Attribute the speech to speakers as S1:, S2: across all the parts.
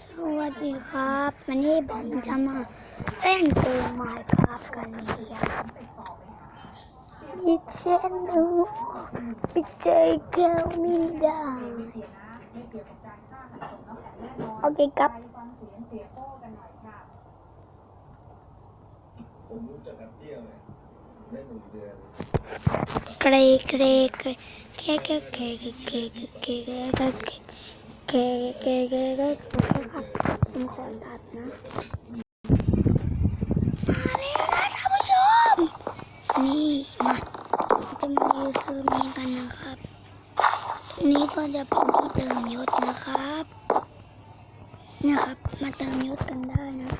S1: สวัสดีครับ วันนี้ผมจะมาเล่นเกมไมค์ครับกันนี่ครับมีเชนดูไปเจอแก้วไม่ได้โอเคครับ
S2: ผมรู้จักนักเที่ยวเลยได้หนึ่งเดือน
S1: เกรเกรเกรเกรเกรเกรเกรเกรเกรเกร เกรเกรเกรเกรเกรเกรครับผมขอตัดนะมาแล้วนะท่านผู้ชม นี่มาจะมาดูซื้อนี้กันนะครับ นี่ก็จะเป็นที่เติมยศนะครับ นะครับ มาเติมยศกันได้นะ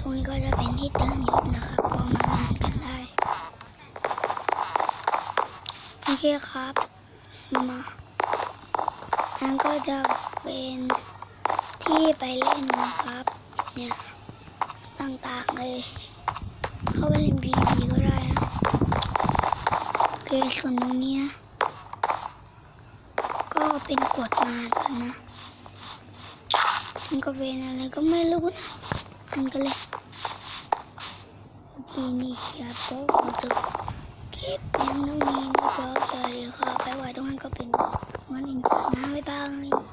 S1: ตรงนี้ก็จะเป็นที่เติมยศนะครับก็มาเล่นกันได้ โอเคครับ มาันก็จะเป็นที่ไปเล่นนะครับ เนี่ย ต่างๆเลย เข้าไปเล่นบีบีก็ได้นะโอเคส่วนตรงนี้นะก็เป็นกฎมากันนะมันก็เป็นอะไรก็ไม่รู้นะอันกันเลยทีนี้ครับก็จบคลิปเพียงเท่านี้นะครับสวัสดีครับไปไว้ตรงนั้ Bye bye.